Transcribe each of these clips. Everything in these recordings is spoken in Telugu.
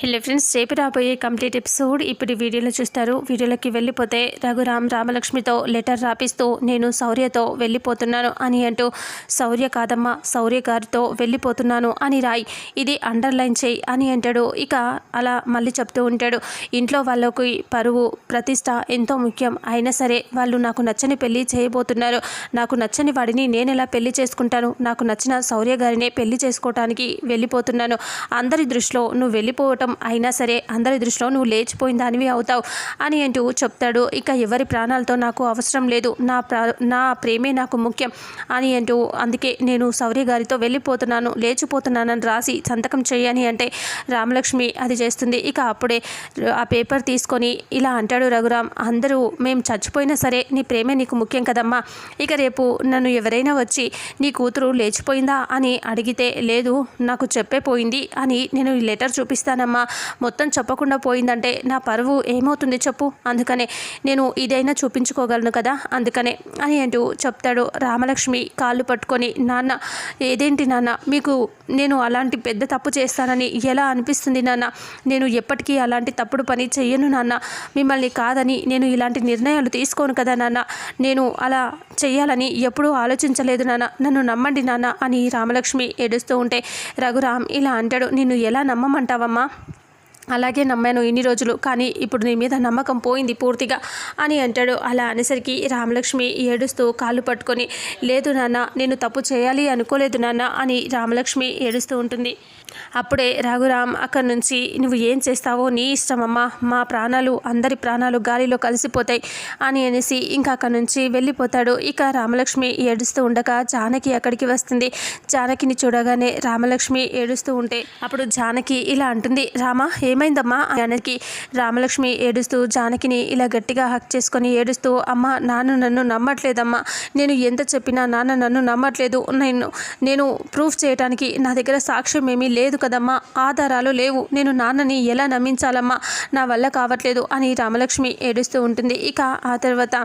హలో ఫ్రెండ్స్ రేపు రాబోయే కంప్లీట్ ఎపిసోడ్ ఇప్పుడు వీడియోలో చూస్తారు. వీడియోలోకి వెళ్ళిపోతే రఘురామ్ రామలక్ష్మితో లెటర్ రాపిస్తూ నేను శౌర్యతో వెళ్ళిపోతున్నాను అని అంటూ శౌర్య కాదమ్మ శౌర్య గారితో వెళ్ళిపోతున్నాను అని రాయి. ఇది అండర్లైన్ చేయి అని అంటాడు. ఇక అలా మళ్ళీ చెప్తూ ఉంటాడు. ఇంట్లో వాళ్ళకి పరువు ప్రతిష్ట ఎంతో ముఖ్యం. అయినా సరే వాళ్ళు నాకు నచ్చని పెళ్ళి చేయబోతున్నారు. నాకు నచ్చని వాడిని నేను ఎలా పెళ్ళి చేసుకుంటాను? నాకు నచ్చిన శౌర్య గారినే పెళ్ళి చేసుకోవటానికి వెళ్ళిపోతున్నాను. అందరి దృష్టిలో నువ్వు వెళ్ళిపోవటం అయినా సరే అందరి దృష్టిలో నువ్వు లేచిపోయిన దానివి అవుతావు అని అంటూ చెప్తాడు. ఇక ఎవరి ప్రాణాలతో నాకు అవసరం లేదు. నా ప్రా నా ప్రేమే నాకు ముఖ్యం అని అంటూ అందుకే నేను సౌర్య గారితో వెళ్ళిపోతున్నాను లేచిపోతున్నానని రాసి సంతకం చేయని అంటే రామలక్ష్మి అది చేస్తుంది. ఇక అప్పుడే ఆ పేపర్ తీసుకొని ఇలా అంటాడు రఘురామ్ అందరూ మేము చచ్చిపోయినా సరే నీ ప్రేమే నీకు ముఖ్యం కదమ్మా. ఇక రేపు నన్ను ఎవరైనా వచ్చి నీ కూతురు లేచిపోయిందా అని అడిగితే లేదు నాకు చెప్పే పోయింది అని నేను ఈ లెటర్ చూపిస్తానమ్మా మొత్తం చెప్పకుండా పోయిందంటే నా పరువు ఏమవుతుంది చెప్పు. అందుకనే నేను ఇదైనా చూపించుకోగలను కదా? అందుకనే అని అంటూ చెప్తాడు రామలక్ష్మి కాళ్ళు పట్టుకొని నాన్న ఏదేంటి నాన్న? మీకు నేను అలాంటి పెద్ద తప్పు చేస్తానని ఎలా అనిపిస్తుంది నాన్న? నేను ఎప్పటికీ అలాంటి తప్పుడు పని చెయ్యను నాన్న. మిమ్మల్ని కాదని నేను ఇలాంటి నిర్ణయాలు తీసుకోను కదా నాన్న? నేను అలా చేయాలని ఎప్పుడూ ఆలోచించలేదు నాన్న. నన్ను నమ్మండి నాన్న అని రామలక్ష్మి ఏడుస్తూ ఉంటే రఘురామ్ ఇలా అంటాడు. నిన్ను ఎలా నమ్మమంటావమ్మా? అలాగే నమ్మాను ఇన్ని రోజులు కానీ ఇప్పుడు నీ మీద నమ్మకం పోయింది పూర్తిగా అని అంటాడు. అలా అనేసరికి రామలక్ష్మి ఏడుస్తూ కాళ్ళు పట్టుకొని లేదు నాన్న నేను తప్పు చేయాలి అనుకోలేదు నాన్న అని రామలక్ష్మి ఏడుస్తూ ఉంటుంది. అప్పుడే రఘురామ్ అక్కడి నుంచి నువ్వు ఏం చేస్తావో నీ ఇష్టమమ్మా మా ప్రాణాలు అందరి ప్రాణాలు గాలిలో కలిసిపోతాయి అని అనేసి ఇంకా అక్కడి నుంచి వెళ్ళిపోతాడు. ఇక రామలక్ష్మి ఏడుస్తూ ఉండగా జానకి అక్కడికి వస్తుంది. జానకిని చూడగానే రామలక్ష్మి ఏడుస్తూ ఉంటే అప్పుడు జానకి ఇలా అంటుంది రామ ఏమైందమ్మా జానకి రామలక్ష్మి ఏడుస్తూ జానకిని ఇలా గట్టిగా హక్ చేసుకొని ఏడుస్తూ అమ్మ నాన్న నన్ను నమ్మట్లేదమ్మా. నేను ఎంత చెప్పినా నాన్న నన్ను నమ్మట్లేదు. నేను నేను ప్రూఫ్ చేయడానికి నా దగ్గర సాక్ష్యం ఏమీ లేదు కదమ్మా. ఆధారాలు లేవు. నేను నాన్నని ఎలా నమ్మించాలమ్మా? నా వల్ల కావట్లేదు అని రామలక్ష్మి ఏడుస్తూ ఉంటుంది. ఇక ఆ తర్వాత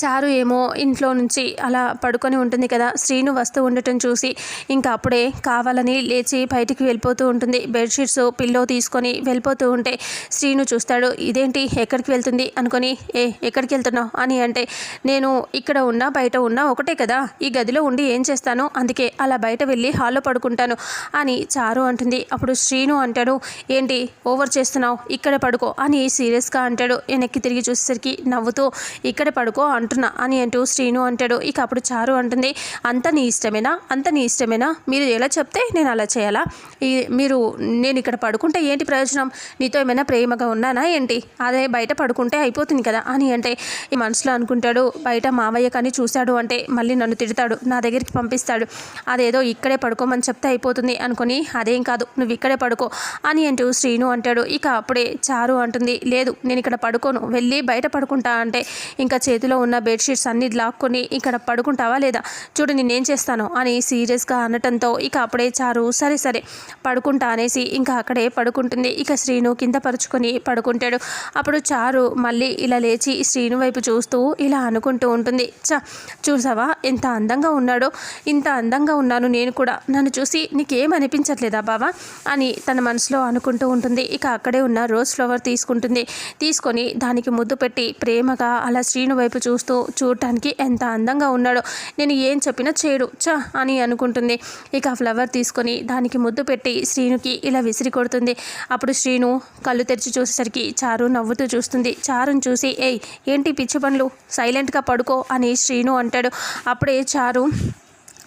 చారు ఏమో ఇంట్లో నుంచి అలా పడుకొని ఉంటుంది కదా. శ్రీను వస్తూ ఉండటం చూసి ఇంకా అప్పుడే కావాలని లేచి బయటికి వెళ్ళిపోతూ ఉంటుంది. బెడ్షీట్స్ పిల్లో తీసుకొని వెళ్ళిపోతూ ఉంటే శ్రీను చూస్తాడు ఇదేంటి? ఎక్కడికి వెళ్తుంది? అనుకొని ఏ ఎక్కడికి వెళ్తున్నావు? అని అంటే నేను ఇక్కడ ఉన్నా బయట ఉన్నా ఒకటే కదా. ఈ గదిలో ఉండి ఏం చేస్తాను? అందుకే అలా బయట వెళ్ళి హాల్లో పడుకుంటాను అని చారు అంటుంది. అప్పుడు శ్రీను అంటాడు ఏంటి? ఓవర్ చేస్తున్నావు? ఇక్కడ పడుకో అని సీరియస్గా అంటాడు. వెనక్కి తిరిగి చూసేసరికి నవ్వుతూ ఇక్కడ పడుకో అంటున్నా. అని అంటూ శ్రీను అంటాడు. ఇక అప్పుడు చారు అంటుంది అంత నీ ఇష్టమేనా? అంత నీ ఇష్టమేనా? మీరు ఎలా చెప్తే నేను అలా చేయాలా? ఈ మీరు నేను ఇక్కడ పడుకుంటే ఏంటి ప్రయోజనం? నీతో ఏమైనా ప్రేమగా ఉన్నానా ఏంటి? అదే బయట పడుకుంటే అయిపోతుంది కదా? అని అంటే ఈ మనసులో అనుకుంటాడు బయట మావయ్య కానీ చూశాడు అంటే మళ్ళీ నన్ను తిడతాడు నా దగ్గరికి పంపిస్తాడు. అదేదో ఇక్కడే పడుకోమని చెప్తే అయిపోతుంది అనుకొని అదేం కాదు నువ్వు ఇక్కడే పడుకో అని అంటూ శ్రీను అంటాడు. ఇక అప్పుడే చారు అంటుంది లేదు నేను ఇక్కడ పడుకోను. వెళ్ళి బయట పడుకుంటా అంటే ఇంకా చేతి చేతిలో ఉన్న బెడ్షీట్స్ అన్ని లాక్కొని ఇక్కడ పడుకుంటావా లేదా? చూడు నేనేం చేస్తాను అని సీరియస్గా అనటంతో ఇక అప్పుడే చారు సరే సరే పడుకుంటా అనేసి ఇంకా అక్కడే పడుకుంటుంది. ఇక శ్రీను కింద పరుచుకొని పడుకుంటాడు. అప్పుడు చారు మళ్ళీ ఇలా లేచి శ్రీను వైపు చూస్తూ ఇలా అనుకుంటూ ఉంటుంది. చ చూసావా? ఎంత అందంగా ఉన్నాడో! ఇంత అందంగా ఉన్నాను నేను కూడా. నన్ను చూసి నీకేం అనిపించట్లేదా బావా? అని తన మనసులో అనుకుంటూ ఉంటుంది. ఇక అక్కడే ఉన్న రోజ్ ఫ్లవర్ తీసుకుంటుంది. తీసుకొని దానికి ముద్దు పెట్టి ప్రేమగా అలా శ్రీను వైపు చూస్తూ చూడటానికి ఎంత అందంగా ఉన్నాడో నేను ఏం చెప్పినా చేయడు. చ అని అనుకుంటుంది. ఇక ఆ ఫ్లవర్ తీసుకొని దానికి ముద్దు పెట్టి శ్రీనుకి ఇలా విసిరి కొడుతుంది. అప్పుడు శ్రీను కళ్ళు తెరిచి చూసేసరికి చారు నవ్వుతూ చూస్తుంది. చారుని చూసి ఏయ్ ఏంటి పిచ్చి పనులు? సైలెంట్గా పడుకో అని శ్రీను అంటాడు. అప్పుడే చారు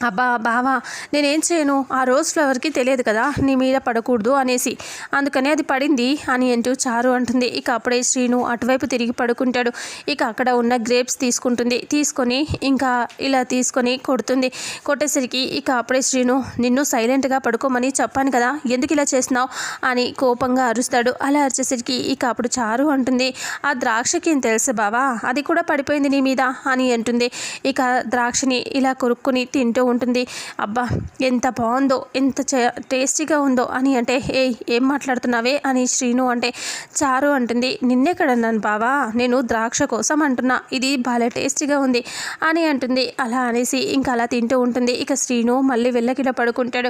అబ్బా బావా నేనేం చేయను? ఆ రోజ్ ఫ్లవర్కి తెలియదు కదా నీ మీద పడకూడదు అనేసి. అందుకనే అది పడింది అని అంటూ చారు అంటుంది. ఇక అప్పుడే శ్రీను అటువైపు తిరిగి పడుకుంటాడు. ఇక అక్కడ ఉన్న గ్రేప్స్ తీసుకుంటుంది. తీసుకొని ఇంకా ఇలా తీసుకొని కొడుతుంది. కొట్టేసరికి ఇక అప్పుడే శ్రీను నిన్ను సైలెంట్గా పడుకోమని చెప్పాను కదా ఎందుకు ఇలా చేస్తున్నావు? అని కోపంగా అరుస్తాడు. అలా అరిచేసరికి ఇక అప్పుడు చారు అంటుంది ఆ ద్రాక్షకి ఏం తెలుసు బావా? అది కూడా పడిపోయింది నీ మీద అని అంటుంది. ఇక ద్రాక్షని ఇలా కొరుక్కుని తింటూ ఉంటుంది. అబ్బా ఎంత బాగుందో ఎంత టేస్టీగా ఉందో అని అంటే ఏ ఏం మాట్లాడుతున్నావే? అని శ్రీను అంటే చారు అంటుంది. నిన్నెక్కడన్నాను బావా? నేను ద్రాక్ష కోసం అంటున్నా. ఇది భలే టేస్టీగా ఉంది అని అంటుంది. అలా అనేసి ఇంకా అలా తింటూ ఉంటుంది. ఇక శ్రీను మళ్ళీ వెళ్ళకిలా పడుకుంటాడు.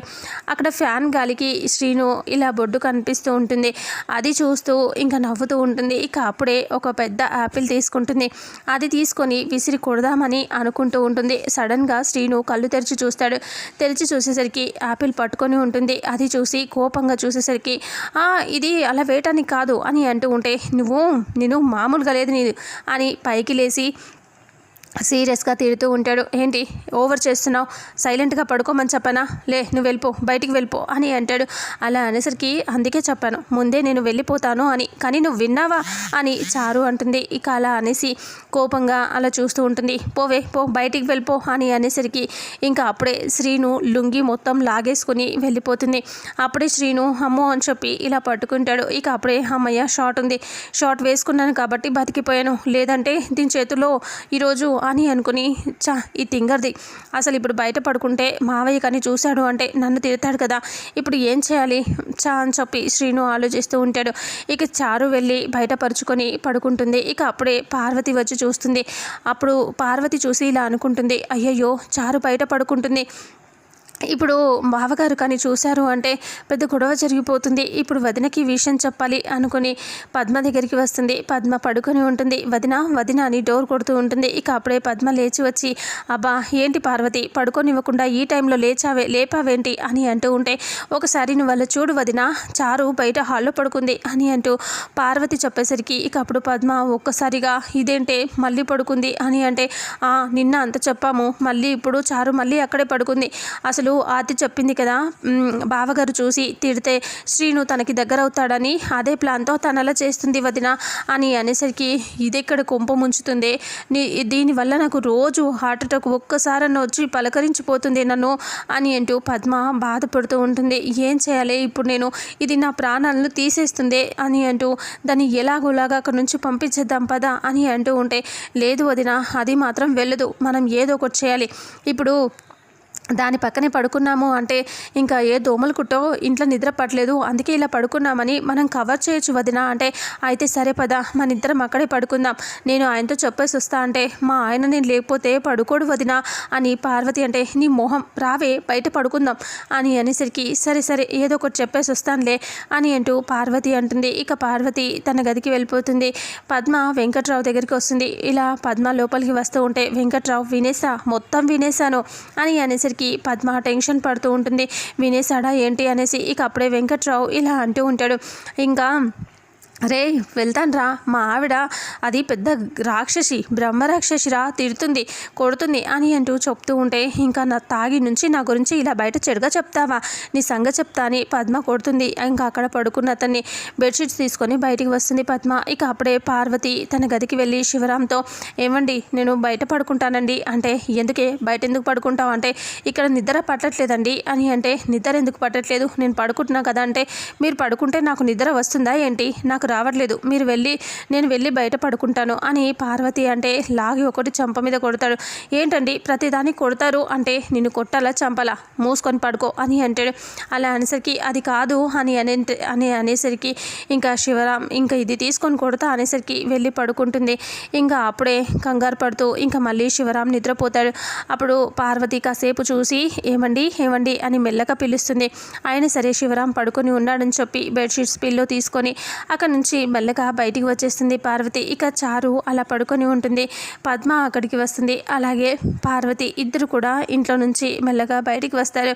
అక్కడ ఫ్యాన్ గాలికి శ్రీను ఇలా బొడ్డు కనిపిస్తూ ఉంటుంది. అది చూస్తూ ఇంకా నవ్వుతూ ఉంటుంది. ఇక అప్పుడే ఒక పెద్ద యాపిల్ తీసుకుంటుంది. అది తీసుకొని విసిరి కొడదామని అనుకుంటూ ఉంటుంది. సడన్గా శ్రీను కళ్ళు తెరిచి చూస్తాడు. తెరిచి చూసేసరికి యాపిల్ పట్టుకొని ఉంటుంది. అది చూసి కోపంగా చూసేసరికి ఇది అలా వేయటానికి కాదు అని అంటూ ఉంటే నువ్వు నేను మామూలుగా లేదు నీ అని పైకి లేచి సీరియస్గా తిడుతూ ఉంటాడు. ఏంటి? ఓవర్ చేస్తున్నావు? సైలెంట్గా పడుకోమని చెప్పనా? లే నువ్వు వెళ్ళిపో బయటికి వెళ్ళిపో అని అంటాడు. అలా అనేసరికి అందుకే చెప్పాను ముందే నేను వెళ్ళిపోతాను అని. కానీ నువ్వు విన్నావా? అని చారు అంటుంది. ఇక అలా అనేసి కోపంగా అలా చూస్తూ ఉంటుంది. పోవే పో బయటికి వెళ్ళిపో అని అనేసరికి ఇంకా అప్పుడే శ్రీను లుంగి మొత్తం లాగేసుకుని వెళ్ళిపోతుంది. అప్పుడే శ్రీను అమ్మో అని చెప్పి ఇలా పట్టుకుంటాడు. ఇక అప్పుడే అమ్మయ్య షార్ట్ ఉంది. షార్ట్ వేసుకున్నాను కాబట్టి బతికిపోయాను. లేదంటే దీని చేతిలో ఈరోజు అని అనుకుని చా ఈ తింగర్ది. అసలు ఇప్పుడు బయట పడుకుంటే మావయ్య కానీ చూశాడు అంటే నన్ను తిడతాడు కదా. ఇప్పుడు ఏం చేయాలి? చా అని చెప్పి శ్రీను ఆలోచిస్తూ ఉంటాడు. ఇక చారు వెళ్ళి బయటపరుచుకొని పడుకుంటుంది. ఇక అప్పుడే పార్వతి వచ్చి చూస్తుంది. అప్పుడు పార్వతి చూసి ఇలా అనుకుంటుంది. అయ్యయ్యో చారు బయట పడుకుంటుంది. ఇప్పుడు బావగారు కానీ చూశారు అంటే పెద్ద గొడవ జరిగిపోతుంది. ఇప్పుడు వదినకి విషయం చెప్పాలి అనుకుని పద్మ దగ్గరికి వస్తుంది. పద్మ పడుకొని ఉంటుంది. వదిన వదిన అని డోర్ కొడుతూ ఉంటుంది. ఇక అప్పుడే పద్మ లేచి వచ్చి అబ్బా ఏంటి పార్వతి? పడుకొనివ్వకుండా ఈ టైంలో లేచావే లేపావేంటి? అని అంటూ ఉంటే ఒకసారి నువ్వు వాళ్ళ చూడు వదిన చారు బయట హాల్లో పడుకుంది అని అంటూ పార్వతి చెప్పేసరికి ఇక అప్పుడు పద్మ ఒక్కసారిగా ఇదేంటే? మళ్ళీ పడుకుంది అని అంటే నిన్న అంత చెప్పాము. మళ్ళీ ఇప్పుడు చారు మళ్ళీ అక్కడే పడుకుంది. అసలు ఆతి చెప్పింది కదా బావగారు చూసి తిడితే శ్రీను తనకి దగ్గర అవుతాడని అదే ప్లాన్తో తనలా చేస్తుంది వదిన అని అనేసరికి ఇదెక్కడ కొంప ముంచుతుంది? నీ దీనివల్ల నాకు రోజు హార్ట్ అటాక్ ఒక్కసారన్న వచ్చి పలకరించిపోతుంది నన్ను అని అంటూ పద్మ బాధపడుతూ ఉంటుంది. ఏం చేయాలి? ఇప్పుడు నేను ఇది నా ప్రాణాలను తీసేస్తుంది అని అంటూ దాన్ని ఎలాగోలాగా అక్కడ నుంచి పంపించేద్దాం పదా అని అంటూ ఉంటే లేదు వదిన అది మాత్రం వెళ్ళదు. మనం ఏదో ఒకటి చేయాలి. ఇప్పుడు దాని పక్కనే పడుకున్నాము అంటే ఇంకా ఏ దోమలు కుట్టో ఇంట్లో నిద్ర పట్టలేదు. అందుకే ఇలా పడుకున్నామని మనం కవర్ చేయొచ్చు వదిన. అంటే అయితే సరే పదా మన ఇద్దరం అక్కడే పడుకుందాం. నేను ఆయనతో చెప్పేసి వస్తా అంటే మా ఆయన నేను లేకపోతే పడుకోడు వదిన అని పార్వతి అంటే నీ మొహం రావే బయట పడుకుందాం అని అనేసరికి సరే సరే ఏదో ఒకటి చెప్పేసి వస్తానులే అని అంటూ పార్వతి అంటుంది. ఇక పార్వతి తన గదికి వెళ్ళిపోతుంది. పద్మ వెంకట్రావు దగ్గరికి వస్తుంది. ఇలా పద్మ లోపలికి వస్తూ ఉంటే వెంకట్రావు వినేసా? మొత్తం వినేశాను అని అనేసరికి అనేసరికి పద్మ టెన్షన్ పడుతూ ఉంటుంది. వినేశాడా ఏంటి అనేసి ఇక అప్పుడే వెంకట్రావు ఇలా అంటూ ఉంటాడు. ఇంకా రే వెళ్తాన్రా. మా ఆవిడ అది పెద్ద రాక్షసి బ్రహ్మరాక్షసిరా తిడుతుంది కొడుతుంది అని అంటూ చెప్తూ ఉంటే ఇంకా నా తాగి నుంచి నా గురించి ఇలా బయట చెడుగా చెప్తావా? నీ సంగ చెప్తా అని పద్మ కొడుతుంది. ఇంకా అక్కడ పడుకున్న అతన్ని బెడ్షీట్స్ తీసుకొని బయటికి వస్తుంది పద్మ. ఇక అప్పుడే పార్వతి తన గదికి వెళ్ళి శివరాంతో ఏమండి నేను బయట పడుకుంటానండి. అంటే ఎందుకే? బయట ఎందుకు పడుకుంటావు? అంటే ఇక్కడ నిద్ర పట్టట్లేదండి. అని అంటే నిద్ర ఎందుకు పట్టట్లేదు? నేను పడుకుంటున్నా కదా. అంటే మీరు పడుకుంటే నాకు నిద్ర వస్తుందా ఏంటి? నాకు నాకు రావట్లేదు. మీరు వెళ్ళి నేను వెళ్ళి బయట పడుకుంటాను అని పార్వతి అంటే లాగి ఒకటి చంప మీద కొడతాడు. ఏంటండి ప్రతిదానికి కొడతారు అంటే నిన్ను కొట్టాలా చంపాలా? మూసుకొని పడుకో అని అంటాడు. అలా అనేసరికి అది కాదు అని అనే అని అనేసరికి ఇంకా శివరాం ఇంకా ఇది తీసుకొని కొడతా అనేసరికి వెళ్ళి పడుకుంటుంది. ఇంకా అప్పుడే కంగారు పడుతూ ఇంకా మళ్ళీ శివరాం నిద్రపోతాడు. అప్పుడు పార్వతి కాసేపు చూసి ఏమండి ఏమండి అని మెల్లగా పిలుస్తుంది. ఆయన సరే శివరాం పడుకొని ఉన్నాడని చెప్పి బెడ్షీట్స్ పిల్లో తీసుకొని అక్కడ నుంచి మెల్లగా బయటికి వచ్చేస్తుంది పార్వతి. ఇక చారు అలా పడుకొని ఉంటుంది. పద్మ అక్కడికి వస్తుంది. అలాగే పార్వతి ఇద్దరు కూడా ఇంట్లో నుంచి మెల్లగా బయటికి వస్తారు.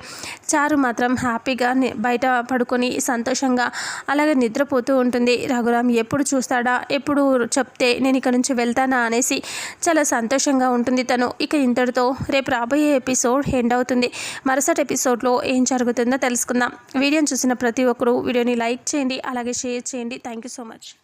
చారు మాత్రం హ్యాపీగా బయట పడుకొని సంతోషంగా అలాగే నిద్రపోతూ ఉంటుంది. రఘురామ్ ఎప్పుడు చూస్తాడా? ఎప్పుడు చెప్తే నేను ఇక్కడ నుంచి వెళ్తానా అనేసి చాలా సంతోషంగా ఉంటుంది తను. ఇక ఇంతటితో రేపు రాబోయే ఎపిసోడ్ ఎండ్ అవుతుంది. మరుసటి ఎపిసోడ్లో ఏం జరుగుతుందో తెలుసుకుందాం. వీడియోని చూసిన ప్రతి ఒక్కరూ వీడియోని లైక్ చేయండి అలాగే షేర్ చేయండి. Thank you so much